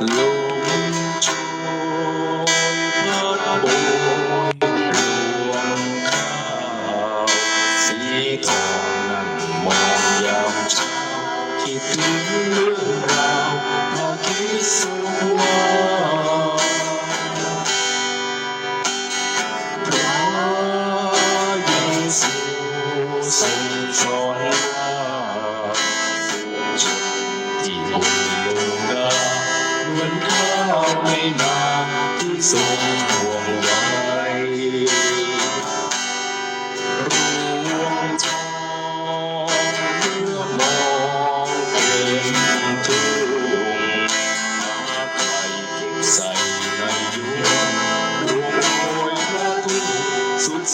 ล สุด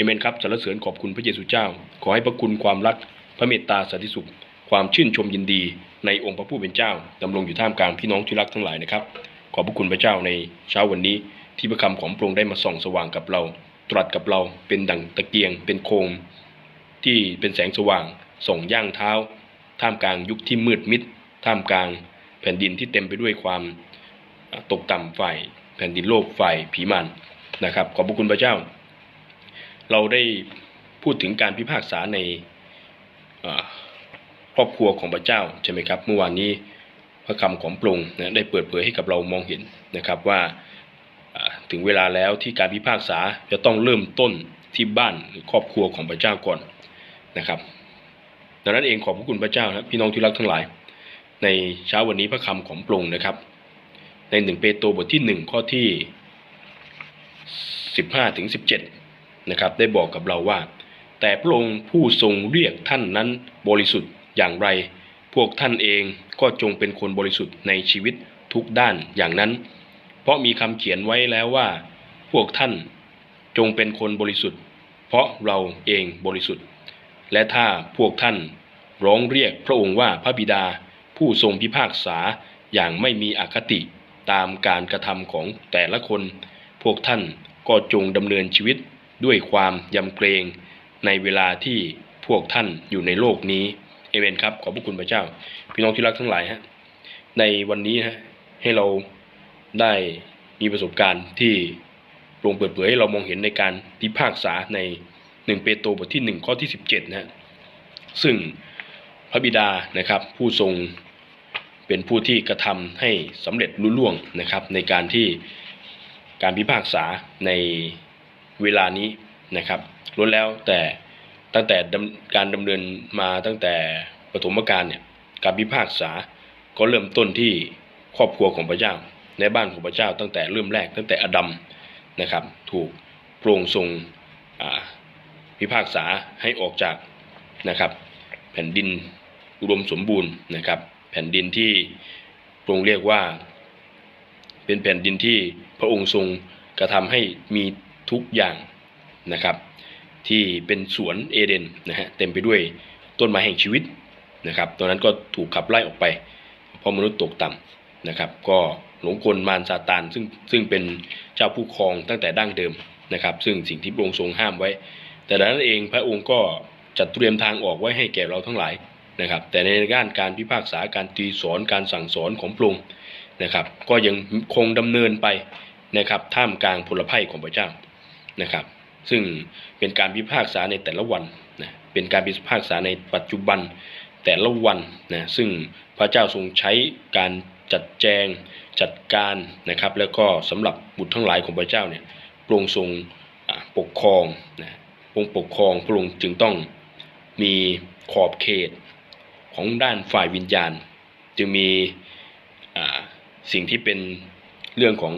เอเมนครับสรรเสริญขอบคุณพระเยซูเจ้า ขอให้พระคุณความรัก พระเมตตาสันติสุข ความชื่นชมยินดี ในองค์พระผู้เป็นเจ้าดำรงอยู่ท่ามกลางพี่น้องที่รักทั้งหลายนะครับ ขอบพระคุณพระเจ้าในเช้าวันนี้ ที่พระคำของพระองค์ได้มาส่องสว่างกับเรา ตรัสกับเราเป็นดั่งตะเกียง เป็นโคม ที่เป็นแสงสว่าง ส่องย่างเท้า ท่ามกลางยุคที่มืดมิด ท่ามกลางแผ่นดินที่เต็มไปด้วยความตกต่ำฝ่าย แผ่นดินโลกฝ่ายผีมารนะครับ ขอบพระคุณพระเจ้า เราได้พูดถึงการพิพากษาในครอบครัวของพระเจ้าใช่ไหมครับเมื่อวานนี้พระคำของพระองค์นะได้เปิดเผยให้กับเรามองเห็นนะครับว่าอ่าถึงเวลาแล้วที่การพิพากษาจะต้องเริ่มต้นที่บ้านหรือครอบครัวของพระเจ้าก่อนนะครับดังนั้นเองขอบพระคุณพระเจ้านะพี่น้องที่รักทั้งหลาย ในเช้าวันนี้พระคำของพระองค์นะครับ ในหนึ่งเปโตรบทที่หนึ่งข้อที่สิบห้าถึงสิบเจ็ด นะครับ ได้บอกกับเราว่า แต่พระองค์ผู้ทรงเรียกท่านนั้นบริสุทธิ์อย่างไร พวกท่านเองก็จงเป็นคนบริสุทธิ์ในชีวิตทุกด้านอย่างนั้น เพราะมีคำเขียนไว้แล้วว่า พวกท่านจงเป็นคนบริสุทธิ์ เพราะเราเองบริสุทธิ์ และถ้าพวกท่านร้องเรียกพระองค์ว่าพระบิดาผู้ทรงพิพากษาอย่างไม่มีอคติตามการกระทำของแต่ละคน พวกท่านก็จงดำเนินชีวิต ด้วยความยำเกรงในเวลาที่พวกท่านอยู่ในโลกนี้เอเมนครับขอบพระคุณพระเจ้า พี่น้องที่รักทั้งหลายฮะในวันนี้ฮะให้เราได้มีประสบการณ์ที่โปร่งเปิดเผยให้เรามองเห็นในการพิพากษาในหนึ่งเปโตรบทที่หนึ่งข้อที่สิบเจ็ดนะฮะซึ่งพระบิดานะครับผู้ทรงเป็นผู้ที่กระทำให้สำเร็จลุล่วงนะครับ ในการที่การพิพากษาใน เวลานี้นะครับล้วนแล้วแต่ตั้งแต่การดำเนินมาตั้งแต่ปฐมกาลเนี่ยการพิพากษาก็เริ่มต้นที่ครอบครัวของพระเจ้า ในบ้านของพระเจ้า ตั้งแต่เริ่มแรกตั้งแต่อดัมนะครับ ถูกโปร่งทรงพิพากษาให้ออกจากนะครับแผ่นดินอุดมสมบูรณ์นะครับ แผ่นดินที่พระองค์เรียกว่า เป็นแผ่นดินที่พระองค์ทรงกระทำให้มี ทุกอย่างนะครับ ที่เป็นสวนเอเดนนะฮะเต็มไปด้วยต้นไม้แห่งชีวิตนะครับตอนนั้นก็ถูกขับไล่ออกไป เพราะมนุษย์ตกต่ำนะครับ ก็หลงกลมารซาตานซึ่งซึ่งเป็นเจ้าผู้ครองตั้งแต่ดั้งเดิมนะครับ ซึ่งสิ่งที่พระองค์ทรงห้ามไว้ แต่ดังนั้นเองพระองค์ก็จัดเตรียมทางออกไว้ให้แก่เราทั้งหลายนะครับ แต่ในด้านการพิพากษาการตีสอนการสั่งสอนของพระองค์นะครับ ก็ยังคงดำเนินไปนะครับท่ามกลางพลภัยของพระเจ้า นะครับ ซึ่งเป็นการพิพากษาในแต่ละวันนะเป็นการพิพากษาในปัจจุบันแต่ละวันนะซึ่งพระเจ้าทรงใช้การจัดแจงจัดการนะครับ แล้วก็สำหรับบุตรทั้งหลายของพระเจ้าเนี่ยพระองค์ทรงปกครองนะพระองค์ปกครองพระองค์จึงต้องมีขอบเขตของด้านฝ่ายวิญญาณ จึงมีสิ่งที่เป็นเรื่องของ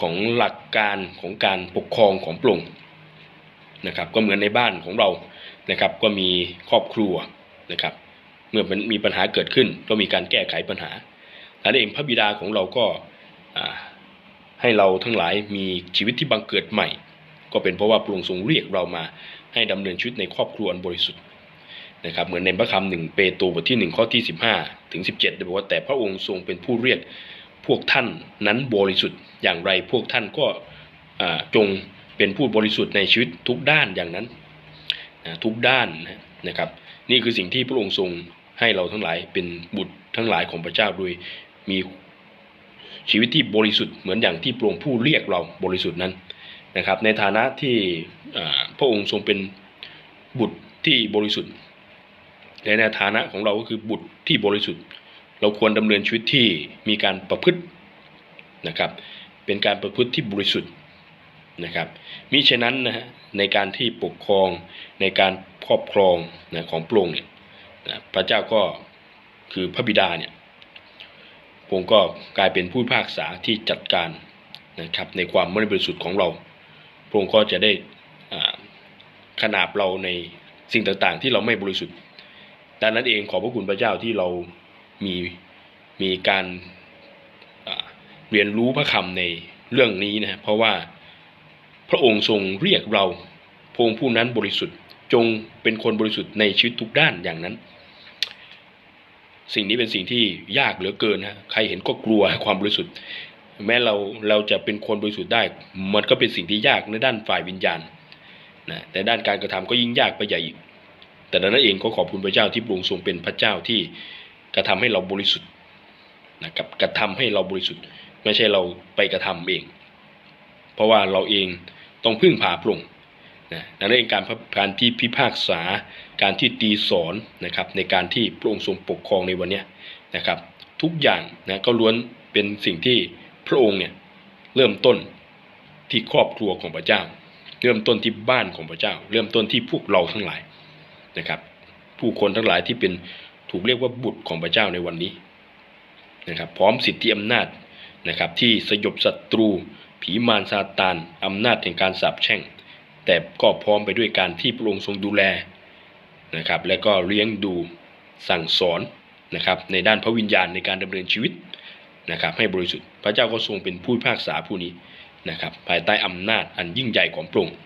ของหลักการของการปกครองของพระองนะครับ ก็เหมือนในบ้านของเรานะครับ ก็มีครอบครัวนะครับ เมื่อมันมีปัญหาเกิดขึ้น ก็มีการแก้ไขปัญหาและเองพระบิดาของเราก็ให้เราทั้งหลายมีชีวิตที่บังเกิดใหม่ ก็เป็นเพราะว่าพระองค์ทรงเรียกเรามาให้ดำเนินชีวิตในครอบครัวอันบริสุทธิ์นะครับเหมือนในพระคำหนึ่งเปโตรบทที่หนึ่งข้อที่สิบห้าถึงสิบเจ็ดได้บอกว่าแต่พระองค์ทรงเป็นผู้เรียก พวกท่านนั้นบริสุทธิ์อย่างไรพวกท่านก็จงเป็นผู้บริสุทธิ์ในชีวิตทุกด้านอย่างนั้นนะทุกด้านนะครับ นี่คือสิ่งที่พระองค์ทรงให้เราทั้งหลายเป็นบุตรทั้งหลายของพระเจ้าโดยมีชีวิตที่บริสุทธิ์เหมือนอย่างที่พระองค์ผู้เรียกเราบริสุทธิ์นั้นนะครับ ในฐานะที่พระองค์ทรงเป็นบุตรที่บริสุทธิ์และในฐานะของเราก็คือบุตรที่บริสุทธิ์ เราควรดำเนินชีวิตที่มีการประพฤตินะครับ เป็นการประพฤติที่บริสุทธิ์นะครับมิฉะนั้นนะฮะในการที่ปกครองในการครอบครองนะของพระองค์เนี่ยนะพระเจ้าก็คือพระบิดาเนี่ยพระองค์ก็กลายเป็นผู้พากษาที่จัดการนะครับในความไม่บริสุทธิ์ของเราพระองค์ก็จะได้ขนาบเราในสิ่งต่างๆ ที่เราไม่บริสุทธิ์ดังนั้นเองขอบพระคุณพระเจ้าที่เรา มีมีการเรียนรู้พระคำในเรื่องนี้นะเพราะว่าพระองค์ทรงเรียกเราพระองค์ผู้นั้นบริสุทธิ์ จงเป็นคนบริสุทธิ์ในชีวิตทุกด้านอย่างนั้น สิ่งนี้เป็นสิ่งที่ยากเหลือเกินนะใครเห็นก็กลัวความบริสุทธิ์ แม้เราเราจะเป็นคนบริสุทธิ์ได้ มันก็เป็นสิ่งที่ยากในด้านฝ่ายวิญญาณนะแต่ด้านการกระทำก็ยิ่งยากไปใหญ่อีกแต่ดังนั้นเองก็ขอบคุณพระเจ้าที่พระองค์ทรงเป็นพระเจ้าที่ กระทำให้เราบริสุทธิ์นะครับกระทำให้เราบริสุทธิ์ ไม่ใช่เราไปกระทำเอง เพราะว่าเราเองต้องพึ่งพาพระองค์นะดังนั้นเองการการที่พิพากษาการที่ตีสอนนะครับในการที่พระองค์ทรงปกครองในวันนี้นะครับ ทุกอย่างนะก็ล้วนเป็นสิ่งที่พระองค์เนี่ยเริ่มต้นที่ครอบครัวของพระเจ้า เริ่มต้นที่บ้านของพระเจ้า เริ่มต้นที่พวกเราทั้งหลายนะครับ ผู้คนทั้งหลายที่เป็น ถูกเรียกว่าบุตรของพระเจ้าในวันนี้นะครับพร้อมสิทธิอำนาจนะครับที่สยบศัตรู ผีมารซาตานอำนาจแห่งการสาปแช่ง แต่ก็พร้อมไปด้วยการที่พระองค์ทรงดูแลนะครับและก็เลี้ยงดูสั่งสอนนะครับในด้านพระวิญญาณในการดำเนินชีวิตนะครับให้บริสุทธิ์พระเจ้าก็ทรงเป็นผู้พิพากษาผู้นี้นะครับภายใต้อำนาจอันยิ่งใหญ่ของพระองค์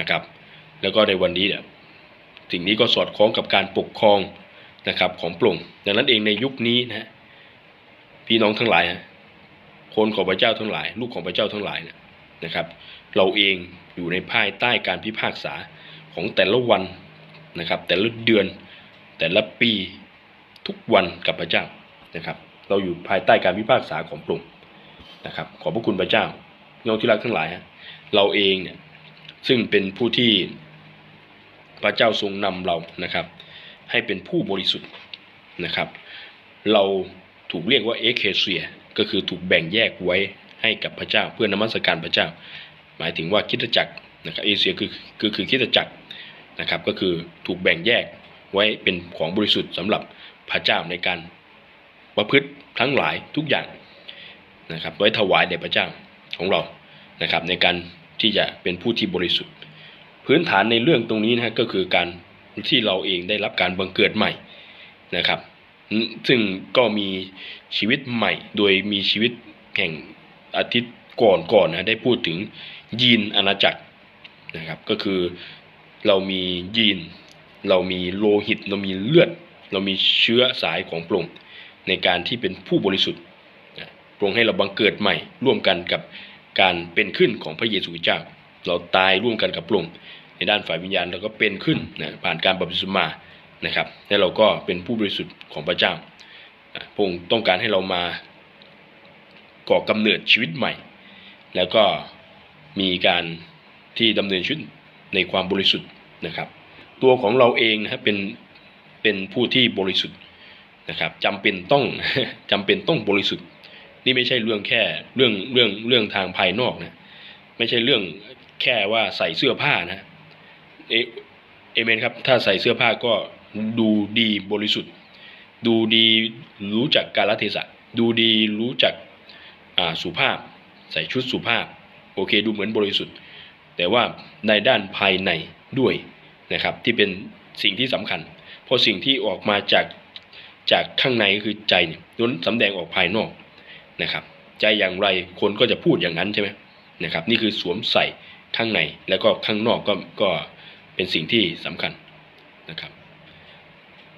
นะครับแล้วก็ในวันนี้เนี่ยสิ่งนี้ก็สอดคล้องกับการปกครอง นะครับของพระองดังนั้นเองในยุคนี้นะพี่น้องทั้งหลายฮะคนของพระเจ้าทั้งหลาย ลูกของพระเจ้าทั้งหลายนะนะครับ เราเองอยู่ในภายใต้การพิพากษาของแต่ละวันนะครับ แต่ละเดือน แต่ละปีทุกวันกับพระเจ้านะครับ เราอยู่ภายใต้การพิพากษาของพระองนะครับ ขอบพระคุณพระเจ้าพี่น้องที่รักทั้งหลายฮะเราเองเนี่ยซึ่งเป็นผู้ที่พระเจ้าทรงนำเรานะครับ ให้เป็นผู้บริสุทธิ์นะครับ เราถูกเรียกว่าเอเคเซียก็คือถูกแบ่งแยกไว้ให้กับพระเจ้าเพื่อนมัสการพระเจ้า หมายถึงว่าคิดจักรนะครับเอเชียคือคือคือคิดจักรนะครับก็คือถูกแบ่งแยกไว้เป็นของบริสุทธิ์สำหรับพระเจ้าในการประพฤติทั้งหลายทุกอย่างนะครับไว้ถวายแด่พระเจ้าของเรานะครับในการที่จะเป็นผู้ที่บริสุทธิ์ พื้นฐานในเรื่องตรงนี้นะก็คือการ ที่เราเองได้รับการบังเกิดใหม่นะครับ ซึ่งก็มีชีวิตใหม่ โดยมีชีวิตแห่งอาทิตย์ก่อนก่อนนะได้พูดถึงยีนอาณาจักรนะครับ ก็คือเรามียีน เรามีโลหิต เรามีเลือด เรามีเชื้อสายของพระองค์ในการที่เป็นผู้บริสุทธิ์นะพระองค์ให้เราบังเกิดใหม่ ร่วมกันกับการเป็นขึ้นของพระเยซูเจ้า เราตายร่วมกันกับพระองค์ ในด้านฝ่ายวิญญาณเราก็เป็นขึ้นนะผ่านการบัพติศมานะครับและเราก็เป็นผู้บริสุทธิ์ของพระเจ้าพระองค์ต้องการให้เรามาก่อกำเนิดชีวิตใหม่ แล้วก็มีการที่ดำเนินชีวิตในความบริสุทธิ์นะครับ ตัวของเราเองนะครับเป็นเป็นผู้ที่บริสุทธิ์นะครับจำเป็นต้องจำเป็นต้องบริสุทธิ์ นี่ไม่ใช่เรื่องแค่เรื่องเรื่องเรื่องทางภายนอกนะไม่ใช่เรื่องแค่ว่าใส่เสื้อผ้านะ เอเอเมนครับ ถ้าใส่เสื้อผ้าก็ดูดีบริสุทธิ์ ดูดีรู้จักกาลเทศะ ดูดีรู้จักสุภาพ ใส่ชุดสุภาพ โอเค ดูเหมือนบริสุทธิ์ แต่ว่าในด้านภายในด้วยนะครับ ที่เป็นสิ่งที่สำคัญ เพราะสิ่งที่ออกมาจากจากข้างในก็คือใจเนี่ยล้นสำแดงออกภายนอกนะครับ ใจอย่างไรคนก็จะพูดอย่างนั้นใช่ไหมนะครับ นี่คือสวมใส่ข้างในแล้วก็ข้างนอกก็ก็ เป็นสิ่งที่สำคัญนะครับ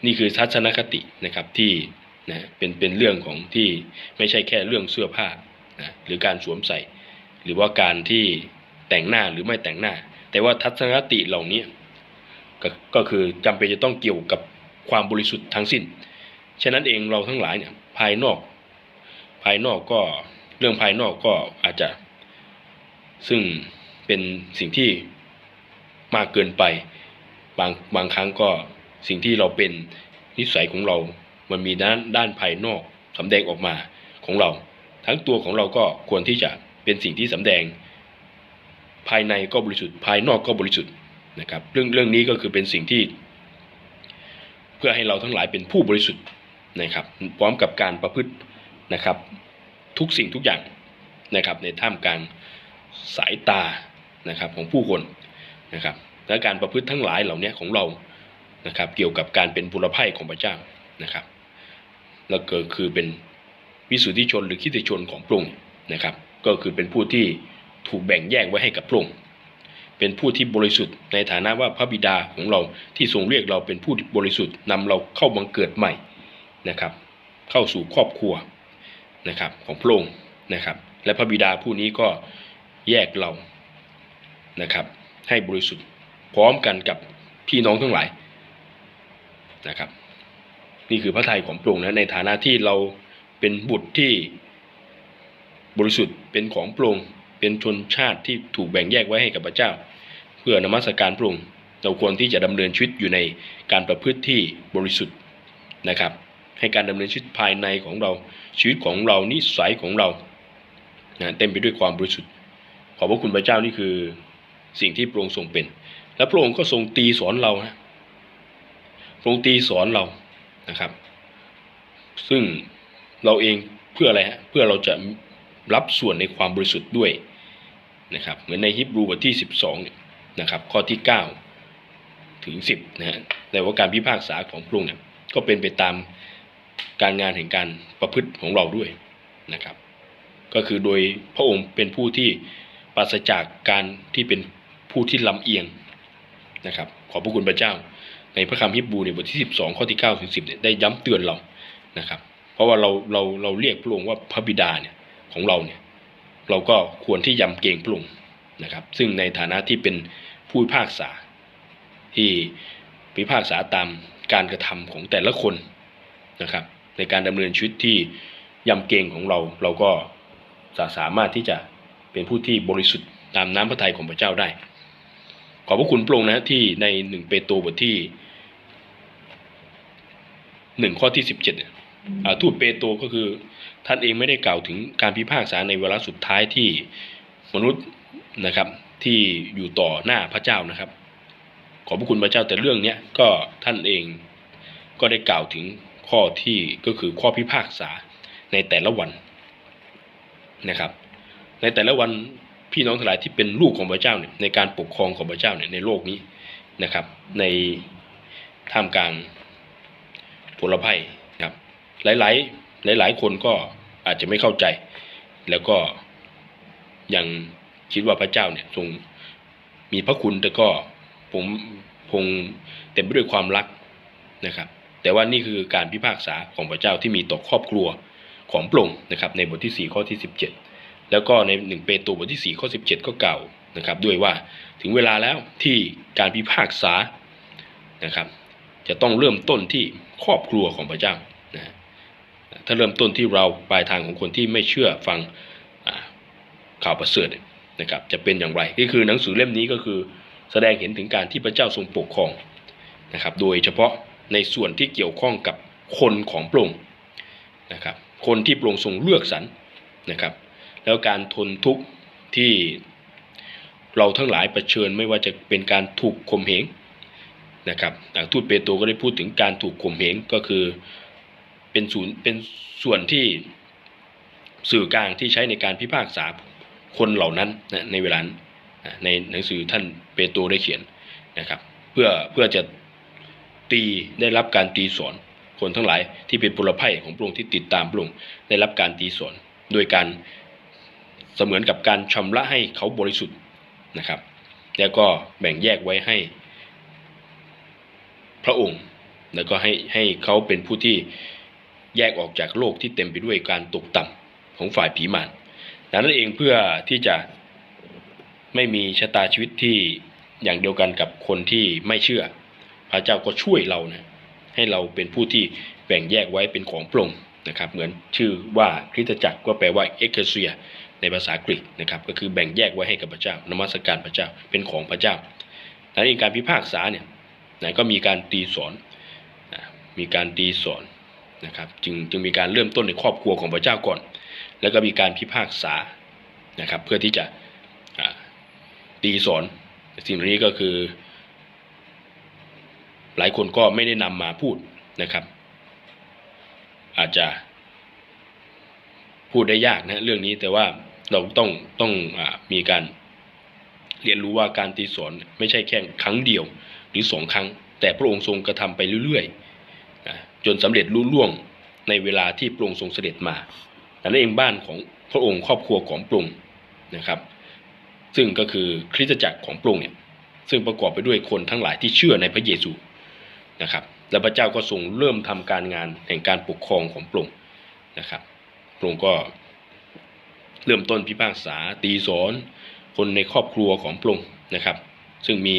นี่คือทัศนคตินะครับที่นะเป็นเป็นเรื่องของที่ไม่ใช่แค่เรื่องเสื้อผ้านะหรือการสวมใส่ หรือว่าการที่แต่งหน้าหรือไม่แต่งหน้า แต่ว่าทัศนคติเหล่านี้ก็ก็คือจำเป็นจะต้องเกี่ยวกับความบริสุทธิ์ทั้งสิ้น ฉะนั้นเองเราทั้งหลายเนี่ยภายนอก ภายนอกก็เรื่องภายนอกก็อาจจะ ซึ่งเป็นสิ่งที่ มากเกินไป บางบางครั้งก็สิ่งที่เราเป็นนิสัยของเรา มันมีด้านด้านภายนอกสำแดงออกมาของเรา ทั้งตัวของเราก็ควรที่จะเป็นสิ่งที่สำแดง ภายในก็บริสุทธิ์ ภายนอกก็บริสุทธิ์นะครับ เรื่องเรื่องนี้ก็คือเป็นสิ่งที่ เพื่อให้เราทั้งหลายเป็นผู้บริสุทธิ์นะครับ พร้อมกับการประพฤตินะครับ ทุกสิ่งทุกอย่างนะครับ ในท่ามกลางสายตานะครับของผู้คน นะครับและการประพฤติทั้งหลายเหล่านี้ของเรานะครับเกี่ยวกับการเป็นบุรพายของพระเจ้านะครับแล้วก็คือเป็นวิสุทธิชนหรือคิติชนของพระองค์นะครับ ก็คือเป็นผู้ที่ถูกแบ่งแยกไว้ให้กับพระองค์เป็นผู้ที่บริสุทธิ์ในฐานะว่าพระบิดาของเราที่ทรงเรียกเราเป็นผู้บริสุทธิ์นำเราเข้าบังเกิดใหม่นะครับ เข้าสู่ครอบครัวนะครับของพระองค์นะครับ และพระบิดาผู้นี้ก็แยกเรานะครับ ให้บริสุทธิ์พร้อมกันกับพี่น้องทั้งหลายนะครับ นี่คือพระทัยของพระองค์นะในฐานะที่เราเป็นบุตรที่บริสุทธิ์เป็นของพระองค์เป็นชนชาติที่ถูกแบ่งแยกไว้ให้กับพระเจ้า เพื่อนมัสการพระองค์เราควรที่จะดำเนินชีวิตอยู่ในการประพฤติที่บริสุทธิ์นะครับ ให้การดำเนินชีวิตภายในของเราชีวิตของเรานิสัยของเรานะเต็มไปด้วยความบริสุทธิ์ขอบพระคุณพระเจ้านี่คือ สิ่งที่พระองค์ทรงเป็น และพระองค์ก็ทรงตีสอนเรานะพระองค์ตีสอนเรานะครับ ซึ่งเราเองเพื่ออะไรฮะเพื่อเราจะรับส่วนในความบริสุทธิ์ด้วยนะครับ เหมือนในฮิบรูบทที่ 12เนี่ยนะครับ ข้อที่ 9 ถึง 10นะฮะแต่ว่าการพิพากษาของพระองค์เนี่ยก็เป็นไปตามการงานแห่งการประพฤติของเราด้วยนะครับ ก็คือโดยพระองค์เป็นผู้ที่ปราศจากการที่เป็น ผู้ที่ลำเอียงนะครับ ขอบพระคุณพระเจ้า ในพระคำฮิบรูในบทที่ 12 ข้อที่9ถึง10เนี่ยได้ย้ำเตือนเรานะครับ เพราะว่าเราเราเราเรียกพระองค์ว่าพระบิดาเนี่ยของเราเนี่ยเราก็ควรที่ยำเกรงพระองค์นะครับ ซึ่งในฐานะที่เป็นผู้พิพากษา ที่พิพากษาตามการกระทำของแต่ละคนนะครับ ในการดำเนินชีวิตที่ยำเกรงของเรา เราก็จะสามารถที่จะเป็นผู้ที่บริสุทธิ์ตามน้ำพระทัยของพระเจ้าได้ ขอบพระคุณพระองค์นะที่ในหนึ่งเปโตรบทที่หนึ่งข้อที่สิบเจ็ดเนี่ยทูตเปโตรก็คือท่านเองไม่ได้กล่าวถึงการพิพากษาในเวลาสุดท้ายที่มนุษย์นะครับที่อยู่ต่อหน้าพระเจ้านะครับ ขอบพระคุณพระเจ้าแต่เรื่องเนี้ยก็ท่านเองก็ได้กล่าวถึงข้อที่ก็คือข้อพิพากษาในแต่ละวันนะครับ ในแต่ละวัน พี่น้องทั้งหลายที่เป็นลูกของพระเจ้าเนี่ยในการปกครองของพระเจ้าเนี่ยในโลกนี้นะครับ ในท่ามกลางผลภัยครับ หลายๆ หลาย ๆ คนก็อาจจะไม่เข้าใจ แล้วก็ยังคิดว่าพระเจ้าเนี่ยทรงมีพระคุณแต่ก็ผมคงเต็มไปด้วยความรักนะครับ แต่ว่านี่คือการพิพากษาของพระเจ้าที่มีต่อครอบครัวของพรงนะครับ ในบทที่ 4 ข้อที่ 17 แล้วก็ใน1เปโตรบทที่ 4 ข้อ 17 ก็เก่านะครับ ด้วยว่าถึงเวลาแล้วที่การพิพากษานะครับ จะต้องเริ่มต้นที่ครอบครัวของพระเจ้านะถ้าเริ่มต้นที่เราปลายทางของคนที่ไม่เชื่อฟังข่าวประเสริฐนะครับ จะเป็นอย่างไรก็คือหนังสือเล่มนี้ก็คือแสดงเห็นถึงการที่พระเจ้าทรงปกครองนะครับ โดยเฉพาะในส่วนที่เกี่ยวข้องกับคนของพระองค์นะครับ คนที่พระองค์ทรงเลือกสรรนะครับ แล้วการทนทุกข์ที่เราทั้งหลายเผชิญไม่ว่าจะเป็นการถูกข่มเหงนะครับทูตเปโตรก็ได้พูดถึงการถูกข่มเหงก็คือเป็นศูนย์เป็นส่วนที่สื่อกลางที่ใช้ในการพิพากษาคนเหล่านั้นนะในเวลานั้นในหนังสือท่านเปโตรได้เขียนนะครับเพื่อเพื่อจะตีได้รับการตีสอนคนทั้งหลายที่เป็นพลภัยของพระองค์ที่ติดตามพระองค์ได้รับการตีสอนโดยการ เสมือนกับการชำระให้เขาบริสุทธิ์นะครับ แล้วก็แบ่งแยกไว้ให้พระองค์ แล้วก็ให้ให้เขาเป็นผู้ที่แยกออกจากโลกที่เต็มไปด้วยการตกต่ำของฝ่ายผีมารดังนั้นเองเพื่อที่จะไม่มีชะตาชีวิตที่อย่างเดียวกันกับคนที่ไม่เชื่อ พระเจ้าก็ช่วยเรานะให้เราเป็นผู้ที่แบ่งแยกไว้เป็นของพรงนะครับ เหมือนชื่อว่าคริสตจักรก็แปลว่าเอ็กเ e เซีย ในภาษากรีกนะครับก็คือแบ่งแยกไว้ให้กับพระเจ้านมัสการพระเจ้าเป็นของพระเจ้าดังนั้นการพิพากษาเนี่ยนะก็มีการตีสอนนะมีการตีสอนนะครับจึงจึงมีการเริ่มต้นในครอบครัวของพระเจ้าก่อน แล้วก็มีการพิพากษานะครับเพื่อที่จะตีสอนสิ่งนี้ก็คือ หลายคนก็ไม่ได้นำมาพูดนะครับ อาจจะพูดได้ยากนะเรื่องนี้แต่ว่า เราต้องต้องอมีการเรียนรู้ว่าการตีสอนไม่ใช่แค่ครั้งเดียวหรือสองครั้ง แต่พระองค์ทรงกระทำไปเรื่อยๆจนสำเร็จรุ่ล่วงในเวลาที่พระองค์ทรงเสด็จมาแต่นั่นเองบ้านของพระองค์ครอบครัวของพระองค์นะครับ ซึ่งก็คือคริสตจักรของพระองค์เนี่ยซึ่งประกอบไปด้วยคนทั้งหลายที่เชื่อในพระเยซูนะครับและพระเจ้าก็ทรงเริ่มทำการงานแห่งการปกครองของพระองค์นะครับพระองค์ก็ เริ่มต้นพิพากษาตีสอนคนในครอบครัวของพระองค์นะครับ ซึ่งมี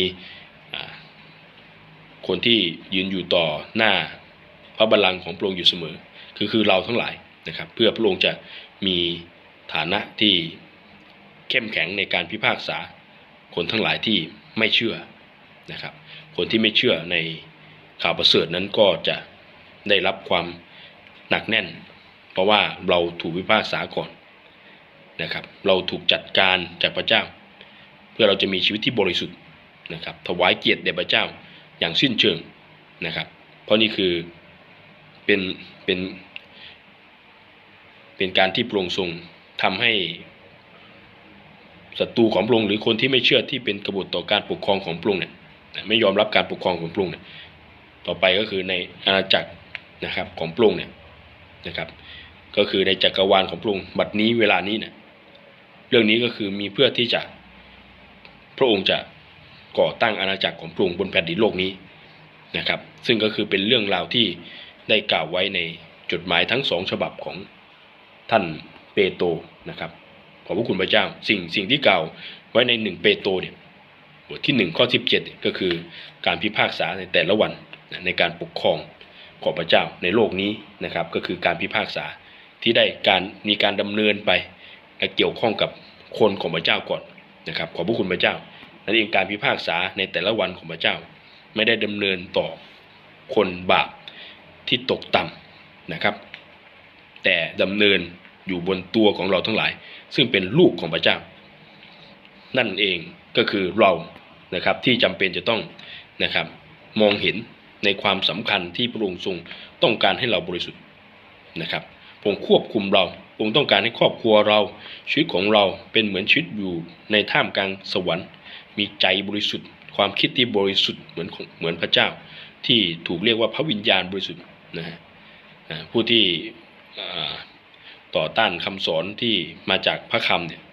คนที่ยืนอยู่ต่อหน้าพระบัลลังก์ของพระองค์อยู่เสมอ คือคือเราทั้งหลายนะครับ เพื่อพระองค์จะมีฐานะที่เข้มแข็งในการพิพากษา คนทั้งหลายที่ไม่เชื่อนะครับ คนที่ไม่เชื่อในข่าวประเสริฐนั้นก็จะได้รับความหนักแน่น เพราะว่าเราถูกพิพากษาก่อน นะครับ เราถูกจัดการจากพระเจ้า เพื่อเราจะมีชีวิตที่บริสุทธิ์นะครับ ถวายเกียรติแด่พระเจ้าอย่างสิ้นเชิงนะครับ เพราะนี่คือเป็นเป็นเป็นการที่พระองค์ทรงทำให้ศัตรูของพระองค์หรือคนที่ไม่เชื่อที่เป็นกบฏต่อการปกครองของพระองค์เนี่ยไม่ยอมรับการปกครองของพระองค์เนี่ยต่อไปก็คือในอาณาจักรนะครับของพระองค์เนี่ยนะครับ ก็คือในจักรวาลของพระองค์บัดนี้เวลานี้เนี่ย เรื่องนี้ก็คือมีเพื่อที่จะพระองค์จะก่อตั้งอาณาจักรของพระองค์บนแผ่นดินโลกนี้นะครับ ซึ่งก็คือเป็นเรื่องราวที่ได้กล่าวไว้ในจดหมายทั้งสองฉบับของท่านเปโตนะครับขอบพระคุณพระเจ้า สิ่งสิ่งที่กล่าวไว้ในหนึ่งเปโตเนี่ยบทที่หนึ่งข้อสิบเจ็ดก็คือการพิพากษาในแต่ละวันในการปกครองของพระเจ้าในโลกนี้นะครับ ก็คือการพิพากษาที่ได้การมีการดำเนินไป เกี่ยวข้องกับคนของพระเจ้าก่อนนะครับขอบพระคุณพระเจ้านั่นเองการพิพากษาในแต่ละวันของพระเจ้า ไม่ได้ดำเนินต่อคนบาปที่ตกต่ำนะครับ แต่ดำเนินอยู่บนตัวของเราทั้งหลาย ซึ่งเป็นลูกของพระเจ้า นั่นเองก็คือเรานะครับที่จำเป็นจะต้องนะครับมองเห็นในความสำคัญที่พระองค์ทรงต้องการให้เราบริสุทธิ์นะครับพระองค์ควบคุมเรา องค์ต้องการให้ครอบครัวเรา ชีวิตของเราเป็นเหมือนชีวิตอยู่ในท่ามกลางสวรรค์ มีใจบริสุทธิ์ ความคิดที่บริสุทธิ์เหมือนเหมือนพระเจ้า ที่ถูกเรียกว่าพระวิญญาณบริสุทธิ์นะฮะผู้ที่ต่อต้านคำสอนที่มาจากพระคำเนี่ย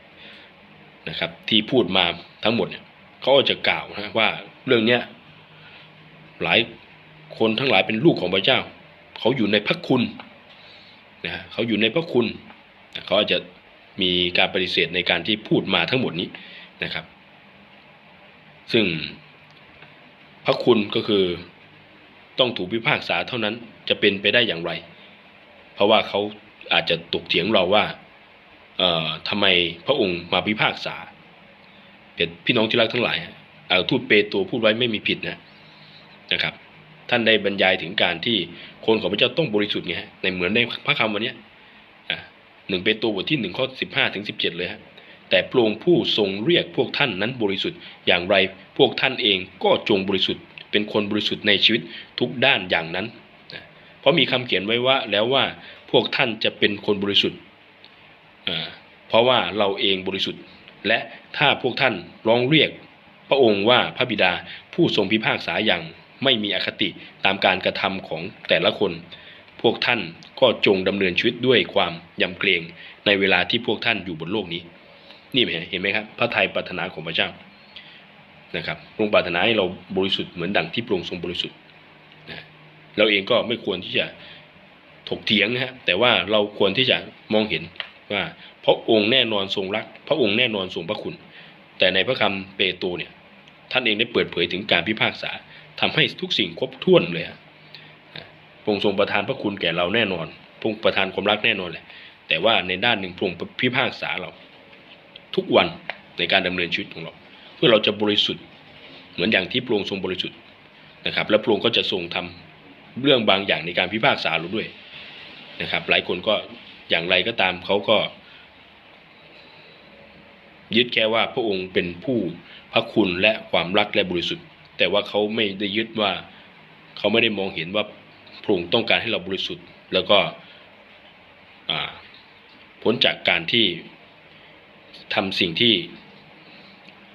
นะครับที่พูดมาทั้งหมดเนี่ยเขาจะกล่าวนะว่าเรื่องเนี้ยหลายคนทั้งหลายเป็นลูกของพระเจ้า เขาอยู่ในพระคุณนะฮะเขาอยู่ในพระคุณ เขาอาจจะมีการปฏิเสธในการที่พูดมาทั้งหมดนี้นะครับ ซึ่งพระคุณก็คือต้องถูกพิพากษาเท่านั้นจะเป็นไปได้อย่างไร เพราะว่าเขาอาจจะตกเถียงเราว่าเอ่อทำไมพระองค์มาพิพากษาเป็นพี่น้องที่รักทั้งหลายเอ่อทูตเปโตรพูดไว้ไม่มีผิดนะนะครับ ท่านได้บรรยายถึงการที่คนของพระเจ้าต้องบริสุทธิ์ไงในเหมือนในพระคำวันนี้ หนึ่งเปโตรบทที่หนึ่งข้อสิบห้าถึงสิบเจ็ดเลยฮะแต่พระองค์ผู้ทรงเรียกพวกท่านนั้นบริสุทธิ์อย่างไร พวกท่านเองก็จงบริสุทธิ์ เป็นคนบริสุทธิ์ในชีวิตทุกด้านอย่างนั้น เพราะมีคำเขียนไว้ว่าแล้วว่าพวกท่านจะเป็นคนบริสุทธิ์ เพราะว่าเราเองบริสุทธิ์ และถ้าพวกท่านร้องเรียก พระองค์ว่าพระบิดาผู้ทรงพิพากษาอย่างไม่มีอคติตามการกระทำของแต่ละคน วกท่านก็จงดำเนินชีวิตด้วยความยำเกรงในเวลาที่พวกท่านอยู่บนโลกนี้ นี่เห็นเห็นไหมครับ พระทัยปรารถนาของพระเจ้านะครับพระองค์ปรารถนาให้เราบริสุทธิ์เหมือนดังที่พระองค์ทรงบริสุทธิ์นะเราเองก็ไม่ควรที่จะถกเถียงนะฮะแต่ว่าเราควรที่จะมองเห็นว่าพระองค์แน่นอนทรงรัก พระองค์แน่นอนทรงพระคุณ แต่ในพระคำเปโตรเนี่ยท่านเองได้เปิดเผยถึงการพิพากษาทำให้ทุกสิ่งครบถ้วนเลยฮะ พระองค์ทรงประทานพระคุณแก่เราแน่นอนพรงประทานความรักแน่นอนเลยแต่ว่าในด้านหนึ่งพระองค์พิพากษาเรา ทุกวันในการดำเนินชีวิตของเรา เพื่อเราจะบริสุทธิ์ เหมือนอย่างที่พระองค์ทรงบริสุทธิ์นะครับ และพระองค์ก็จะทรงทำเรื่องบางอย่างในการพิพากษาเราด้วยนะครับ หลายคนก็อย่างไรก็ตามเขาก็ ยึดแค่ว่าพระองค์เป็นผู้พระคุณและความรักและบริสุทธิ์ แต่ว่าเขาไม่ได้ยึดว่าเขาไม่ได้มองเห็นว่า พระองค์ต้องการให้เราบริสุทธิ์ แล้วก็พ้นจากการที่ทำสิ่งที่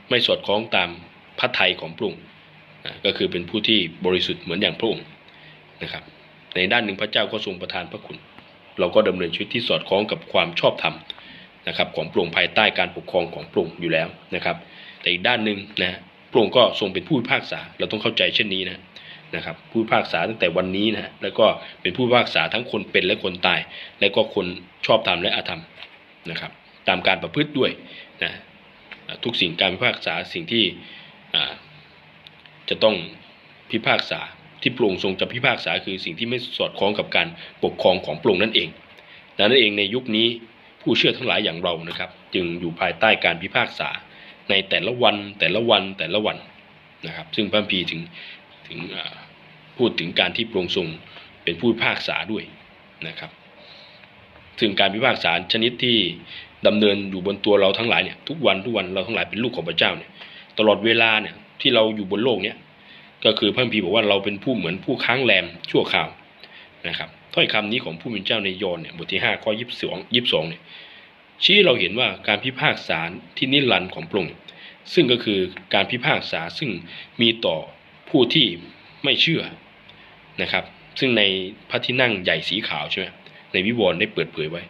ไม่สอดคล้องตามพระทัยของพระองค์ก็คือเป็นผู้ที่บริสุทธิ์เหมือนอย่างพระองค์นะครับในด้านหนึ่งพระเจ้าก็ทรงประทานพระคุณ เราก็ดำเนินชีวิตที่สอดคล้องกับความชอบธรรมนะครับของพระองค์ภายใต้การปกครองของพระองค์อยู่แล้วนะครับ แต่อีกด้านหนึ่งนะพระองค์ก็ทรงเป็นผู้พิพากษาเราต้องเข้าใจเช่นนี้นะ นะครับผู้พิพากษาตั้งแต่วันนี้นะแล้วก็เป็นผู้พิพากษาทั้งคนเป็นและคนตาย และก็คนชอบธรรมและอธรรมนะครับตามการประพฤติด้วยนะทุกสิ่งการพิพากษาสิ่งที่จะต้องพิพากษาที่พระองทรงจะพิพากษาคือสิ่งที่ไม่สอดคล้องกับการปกครองของพระองนั่นเองดังนั้นเองในยุคนี้ผู้เชื่อทั้งหลายอย่างเรานะครับ จึงอยู่ภายใต้การพิพากษาในแต่ละวันแต่ละวันแต่ละวันนะครับ ซึ่งพระคัมภีถึง ถึงพูดถึงการที่พระองค์ทรงเป็นผู้พิพากษาด้วยนะครับซึ่งการพิพากษาชนิดที่ดำเนินอยู่บนตัวเราทั้งหลายเนี่ยทุกวันทุกวันเราทั้งหลายเป็นลูกของพระเจ้าเนี่ยตลอดเวลาเนี่ยที่เราอยู่บนโลกเนี่ยก็คือพระคัมภีบอกว่าเราเป็นผู้เหมือนผู้ค้างแรมชั่วคราวนะครับถ้อยคำนี้ของผู้เป็นเจ้าในยอห์นเนี่ยบทที่ห้าข้อยีิบสองยิบสองเนี่ยชี้เราเห็นว่าการพิพากษาที่นิรันดร์ของพระองค์ซึ่งก็คือการพิพากษาซึ่งมีต่อ ผู้ที่ไม่เชื่อนะครับ ซึ่งในพระที่นั่งใหญ่สีขาวใช่ไหมในวิวรณ์ได้เปิดเผยไว้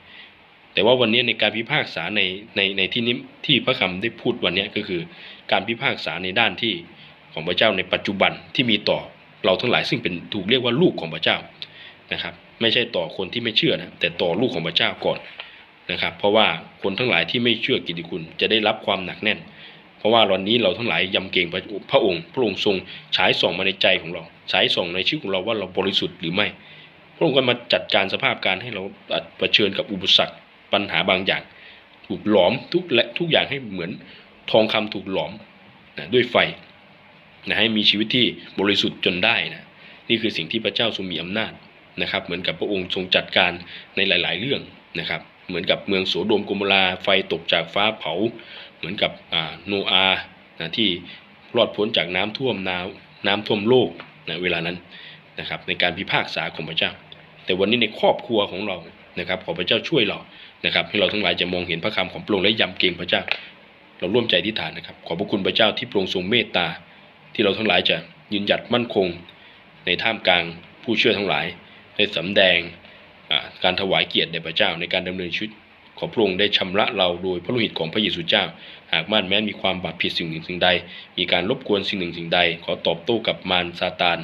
แต่ว่าวันนี้ในการพิพากษาในในในที่นี้ที่พระคำได้พูดวันนี้ก็คือการพิพากษาในด้านที่ของพระเจ้าในปัจจุบันที่มีต่อเราทั้งหลายซึ่งเป็นถูกเรียกว่าลูกของพระเจ้านะครับ ไม่ใช่ต่อคนที่ไม่เชื่อนะแต่ต่อลูกของพระเจ้าก่อนนะครับ เพราะว่าคนทั้งหลายที่ไม่เชื่อกิตติคุณจะได้รับความหนักแน่น เพราะว่าวันนี้เราทั้งหลายยำเกรงพระองค์ พระองค์ทรงฉายส่องมาในใจของเราฉายส่องในชีวิตของเราว่าเราบริสุทธิ์หรือไม่ พระองค์ก็มาจัดการสภาพการให้เราเผชิญกับอุปสรรคปัญหาบางอย่าง ถูกหลอมทุกและทุกอย่างให้เหมือนทองคำถูกหลอมนะด้วยไฟนะให้มีชีวิตที่บริสุทธิ์จนได้นะนี่คือสิ่งที่พระเจ้าทรงมีอำนาจนะครับ เหมือนกับพระองค์ทรงจัดการในหลาย ๆ เรื่องนะครับ เหมือนกับเมืองโสโดมกโมราไฟตกจากฟ้าเผา เหมือนกับโนอาห์นะที่รอดพ้นจากน้ำท่วมน้ำน้ำท่วมโลกนะเวลานั้นนะครับในการพิพากษาของพระเจ้า แต่วันนี้ในครอบครัวของเรานะครับขอพระเจ้าช่วยเรานะครับให้เราทั้งหลายจะมองเห็นพระคำของพระองค์และยำเกรงพระเจ้า เราร่วมใจอธิษฐานนะครับ ขอบพระคุณพระเจ้าที่พระองค์ทรงเมตตา ที่เราทั้งหลายจะยืนหยัดมั่นคง ในท่ามกลางผู้เชื่อทั้งหลายได้สำแดงการถวายเกียรติแด่พระเจ้าในการดำเนินชีวิต ขอพระองค์ได้ชำระเราโดยพระโลหิตของพระเยซูเจ้า หากมานแม้นมีความบาปผิดสิ่งหนึ่งสิ่งใด มีการรบกวนสิ่งหนึ่งสิ่งใด ขอตอบโต้กับมารซาตาน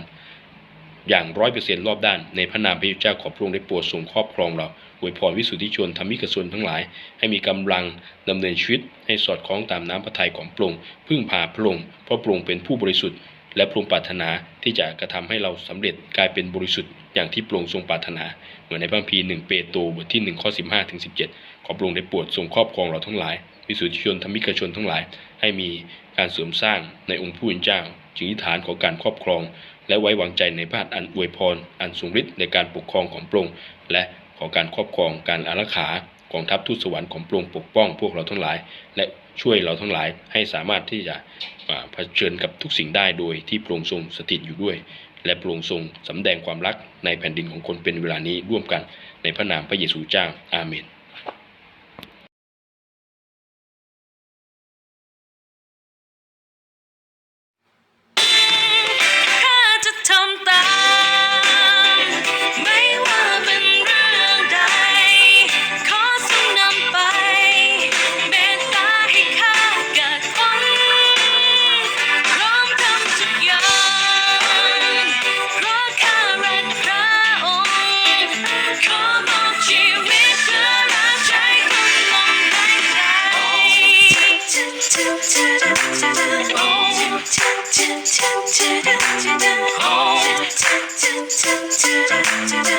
อย่างร้อยเปอร์เซ็นต์รอบด้าน ในพระนามพระเยซูเจ้าขอพระองค์ได้โปรดทรงครอบครองเราอวยพรวิสุทธิชนธรรมิกชนทั้งหลาย ให้มีกำลังดำเนินชีวิต ให้สอดคล้องตามน้ำพระทัยของพระองค์พึ่งพาพระองค์เพราะพระองค์เป็นผู้บริสุทธิ์ และพระองค์ปรารถนาที่จะกระทำให้เราสำเร็จกลายเป็นบริสุทธิ์อย่างที่พระองค์ทรงปรารถนา เหมือนในพระคัมภีร์หนึ่งเปโตรบทที่หนึ่งข้อสิบห้าถึงสิบเจ็ด ขอพระองค์ได้โปรดทรงครอบครองเราทั้งหลายวิสุทธิชนธรรมิกชนทั้งหลาย ให้มีการเสริมสร้างในองค์ผู้เป็นเจ้า จึงฐานของการครอบครอง และไว้วางใจในพระอันอวยพร อันทรงฤทธิ์ในการปกครองของพระองค์และของการครอบครองการอารักขากองทัพทูตสวรรค์ของพระองค์ปกป้องพวกเราทั้งหลาย และช่วยเราทั้งหลายให้สามารถที่จะอ่าเผชิญกับทุกสิ่งได้โดยที่พระองค์ทรงสถิตอยู่ด้วย และพระองค์ทรงสำแดงความรักในแผ่นดินของคนเป็นเวลานี้ร่วมกันในพระนามพระเยซูเจ้าอาเมน Do-do-do-do-do